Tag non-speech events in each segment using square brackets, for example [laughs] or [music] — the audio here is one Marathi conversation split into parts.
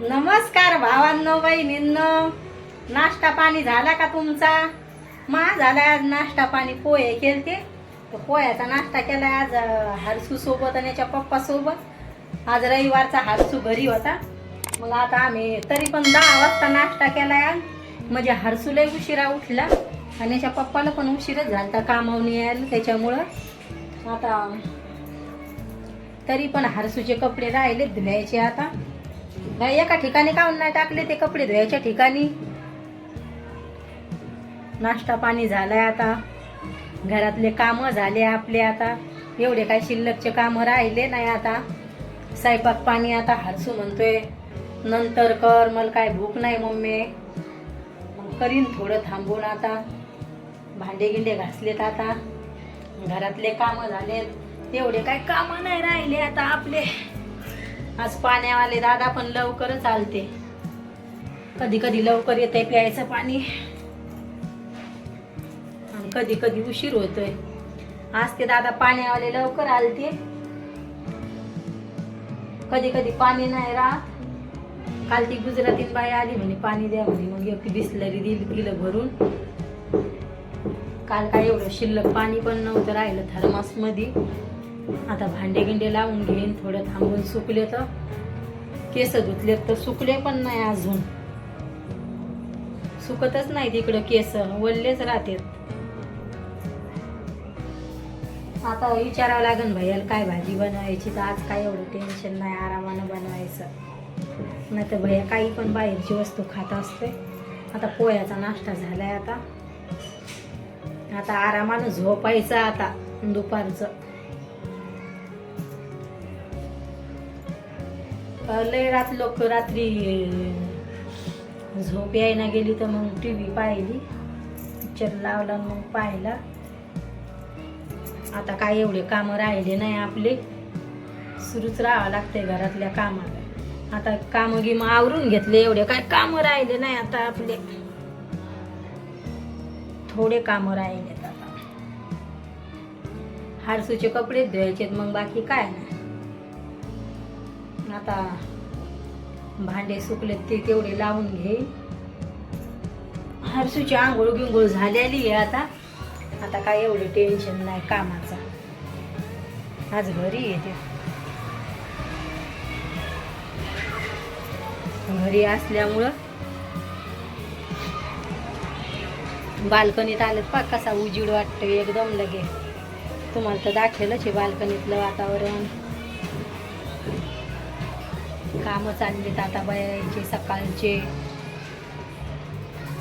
नमस्कार भावांनो बहिणींनो. नाश्ता पाणी झाला का तुमचा? मा झाला आज नाश्ता पाणी. पोहे केलते. तर पोह्याचा नाश्ता केला आज अं, हरसू सोबत आणि याच्या पप्पा सोबत. आज रविवारचा हरसू घरी होता. मग आता आम्ही तरी पण दहा वाजता नाश्ता केला आज म्हणजे हरसूलाही उशिरा उठला आणि याच्या पप्पाला पण उशीरच झालता कामावून यायला. त्याच्यामुळं आता तरी पण हरसूचे कपडे राहिले धुवायचे आता. नाही एका ठिकाणी काऊन नाही टाकले ते कपडे? धुवायच्या ठिकाणी नाश्ता पाणी झालाय आता. घरातले कामं झाले आपले आता. एवढे काय शिल्लकचे कामं राहिले नाही आता. स्वयंपाक पाणी आता हरसू म्हणतोय. नंतर कर मला काय भूक नाही मम्मी. मग करीन थोडं थांबून आता. भांडे गिंडे घासलेत आता. घरातले कामं झालेत. एवढे काय कामं नाही राहिले आता आपले. आज पाण्यावाले दादा पण लवकरच आलते कधी कधी लवकर येते प्यायचं पाणी. आणि कधी कधी उशीर होतोय. आज ते दादा पाण्यावाले लवकर आलते. कधी कधी पाणी नाही राहत. काल ती गुजरातीन बाई आली म्हणे पाणी द्या म्हणे. मग एक बिसलरी दिली दिलं भरून. काल काय एवढं शिल्लक पाणी पण नव्हतं राहिलं थर्मास आता भांडे गिंडे लावून घेईन थोडं थांबून सुकले तर. केस धुतले तर सुकले पण नाही अजून. सुकतच नाही तिकडं केस वल्लेच राहतात. आता विचारावं लागेल भैयाला काय भाजी बनवायची तर आज काय एवढं टेन्शन नाही आरामानं बनवायचं. नाही तर भैया काही पण बाहेरची वस्तू खात असते. आता पोह्याचा नाश्ता झालाय आता. आता आरामानं झोपायचं आता दुपारचं. लय रात लोक रात्री झोप यायला गेली तर मग टी व्ही पाहिली. पिक्चर लावला मग पाहिला. आता काय एवढे कामं राहिले नाही आपले. सुरूच राहावं लागतंय घरातल्या कामाला. आता कामं गिमं आवरून घेतले एवढे. काय कामं राहिले नाही आता आपले. थोडे कामं राहिलेत आता. हारसूचे कपडे धुवायचेत मग बाकी काय नाही. आता भांडे सुकलेत ते तेवढे लावून घे. हरसूची आंघोळ गिंघोळ झालेली आहे आता. आता काय एवढे टेन्शन नाही कामाचा. आज घरी येते घरी असल्यामुळं बाल्कनीत आलं पा कसा उजीड वाटतं एकदम लगे. तुम्हाला तर दाखवलंच आहे बाल्कनीतलं वातावरण. कामं चाललीत आता बायाचे सकाळचे.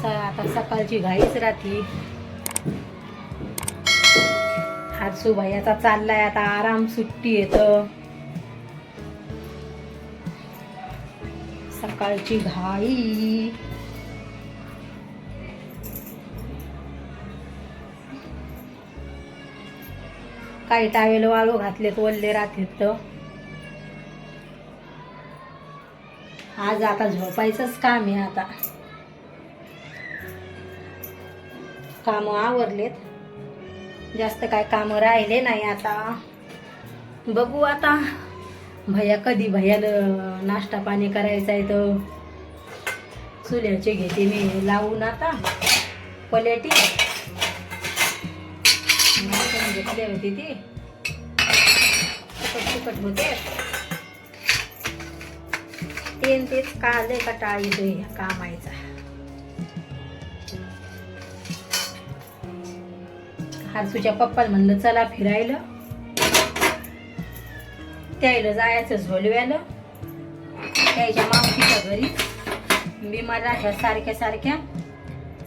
आता सकाळची घाईच राहती. हातसू भैयाचा चाललाय. आता आराम सुट्टी येत. सकाळची घाई. काही टावेल वाळू घातलेत वल्ले राहतेत. तर आज आता झोपायचंच काम आहे आता. काम आवरलेत. जास्त काय काम राहिले नाही आता. बघू आता. भैया कधी भैयाला नाश्ता पाणी करायचा आहे तर चुल्याचे घेते मी लावून आता. पलेटी. घेतली म्हणजे होती ती. तिकट तिकट होते. तीन तेच काले कटाळ येतोय ह्या कामायचा हारसूच्या पप्पाला म्हणलं चला फिरायला. त्याला जायचं झोलव्याला. त्याच्या मावशीच्या घरी. बिमार राहत्या सारख्या सारख्या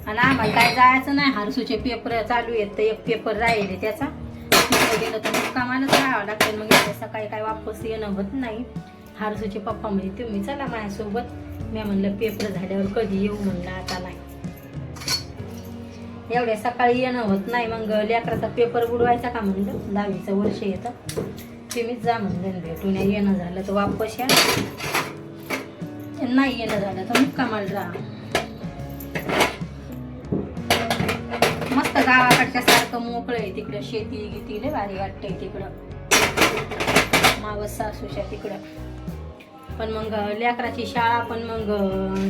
आणि आम्हाला काय जायचं नाही. हारसूचे पेपर चालू आहेत तर एक पेपर राहिले त्याचा. गेलं तर मुक्कामानच राहावं लागतं. मग सकाळी काय वापस येणं होत नाही. हारसूचे पप्पा म्हणजे तुम्ही चला माझ्यासोबत. मी म्हणलं पेपर झाल्यावर कधी येऊ म्हणलं आता नाही. एवढ्या सकाळी येणं होत नाही मग लेकराचा पेपर बुडवायचा का म्हणलं? दहावीचं वर्ष येतं. तुम्हीच जा म्हणलं भेटून येणं झालं तर वापस या. नाही येणं झालं तर मुक्कामाल जा. राहा मस्त गावाकडच्या सारखं मोकळं आहे तिकडं. शेती गिती लय भारी वाटतंय तिकडं. मावस सासूच्या तिकडं. पण मग लेकराची शाळा पण मग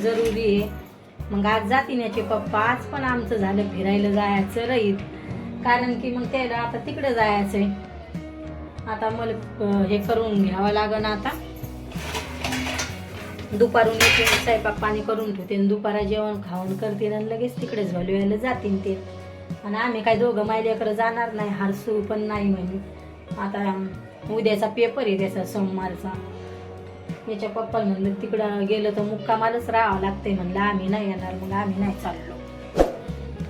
जरुरी आहे. मग आज जातीन याचे पप्पा आज पण आमचं झालं फिरायला जायचं रहीत कारण की मग त्याला आता तिकडे जायचं आहे आता मला हे करून घ्यावं लागन आता. दुपारून येते स्वयंपाक पाणी करून ठेवते आणि दुपारा जेवण खाऊन करते आणि लगेच तिकडे झोलवायला जातील ते. आणि आम्ही काय दोघं मायलेकडे जाणार नाही हारसू पण नाही म्हणे. आता उद्याचा पेपर आहे त्याचा सोमवारचा. याच्या पप्पाला म्हणलं तिकडं गेलं तर मुक्कामालाच राहावं लागते म्हणलं आम्ही नाही येणार. मग आम्ही नाही चाललो.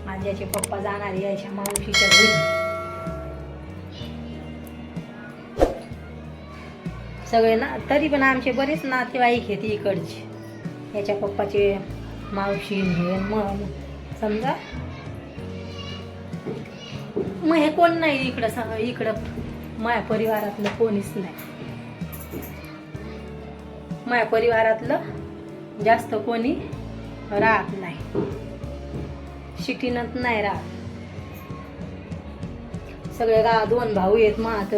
माझ्याचे पप्पा जाणार यायच्या मावशीच्या घरी. सगळे ना तरी पण आमचे बरेच नातेवाईक आहेत इकडचे. याच्या पप्पाचे मावशी हे मग समजा. मग हे कोण नाही इकडं इकडं. माझ्या परिवारातलं कोणीच नाही. माझ्या परिवारातलं जास्त कोणी राहत नाही. शिटीनंत नाही राहत. सगळे गाव दोन भाऊ आहेत मग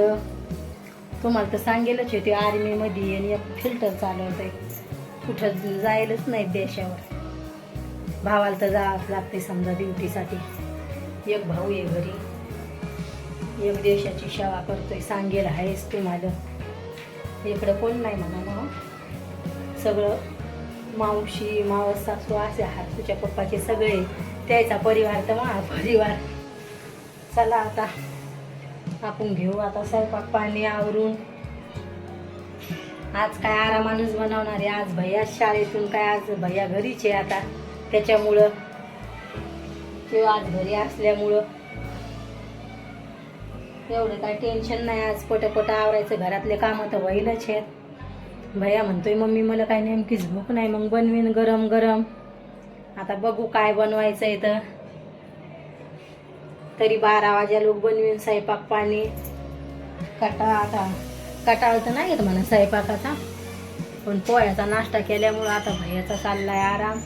तुम्हाला तर सांगेलच होते आर्मीमध्ये आणि एक फिल्टर चालवत आहे कुठं जायलाच नाही देशावर. भावाला तर जावंच लागते समजा ड्युटीसाठी एक भाऊ आहे घरी. एक देशाची सेवा करतोय सांगेल आहेस तुम्हाला. इकडं कोण नाही म्हणा मग. सगळं मावशी मावस सासू असे हात तुझ्या पप्पाचे सगळे. त्याचा परिवार तर मा परिवार. चला आता आपण घेऊ आता स्वयंपाक पाणी आवरून. आज काय आरामानच बनवणार आहे. आज भैया शाळेतून काय आज भैया घरीच आहे आता. त्याच्यामुळं किंवा आज घरी असल्यामुळं एवढं काय टेन्शन नाही. आज पटपट आवरायचं. घरातले कामं तर होईलच आहेत. भैया म्हणतोय मम्मी मला काय नेमकीच भूक नाही मग बनवीन गरम गरम. आता बघू काय बनवायचं आहे तर तरी बारा वाजा लोक बनवीन स्वयंपाक पाणी. कटाळ आता कटाळ तर नाही येत म्हणा स्वयंपाकाचा. पण पोह्याचा नाश्ता केल्यामुळं आता भैयाचा चाललाय आराम.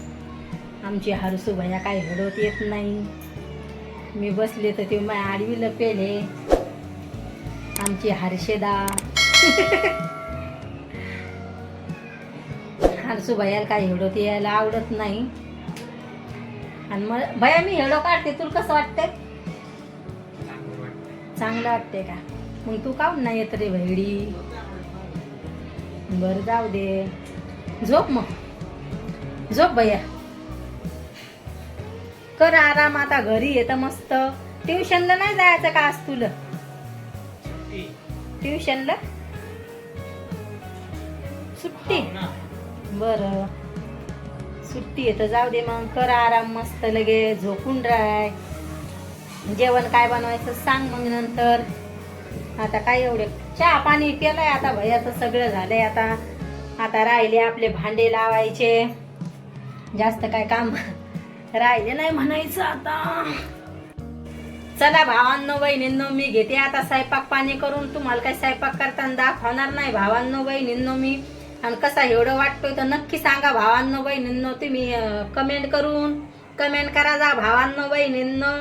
आमची हरसू भैया काही हडवत येत नाही. मी बसले तर ते माझ्या आडवी लपेले आमची हर्षेदा [laughs] हरसू भैयाला काही हेडोत यायला आवडत नाही. आणि मग भैया मी हेडो काढते. तुला कसं वाटतंय? चांगलं वाटतंय का? मग तू काऊन नाही येत रे भैडी बरं जाऊ दे. झोप मग. झोप भैया. कर आराम आता घरी येतं मस्त. ट्युशनला नाही जायचं का आज तुला? ट्युशनला? सुट्टी. बरं. सुट्टी आहे तर जाऊ दे मग. कर आराम मस्त लगे झोपून राय जेवण काय बनवायचं सांग मग नंतर. आता काय एवढे? चहा पाणी केलंय आता भयाचं सगळं झालंय आता. आता राहिले आपले भांडे लावायचे. जास्त काय काम [laughs] राहिले नाही म्हणायचं आता. चला भावांनो बहिणींनो मी घेते आता स्वयंपाक पाणी करून. तुम्हाला काय स्वयंपाक करताना दाखवणार नाही भावांनो बहिणींनो मी. आणि कसा एवढं वाटतोय तर नक्की सांगा. भावांनो बहिणींनो तुम्ही कमेंट करून कमेंट करा जा. भावांनो बहिणींनो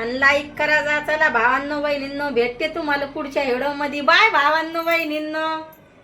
आणि लाईक करा जा. चला भावांनो बहिणींनो भेटते तुम्हाला पुढच्या व्हिडिओमध्ये. बाय भावांनो बहिणींनो.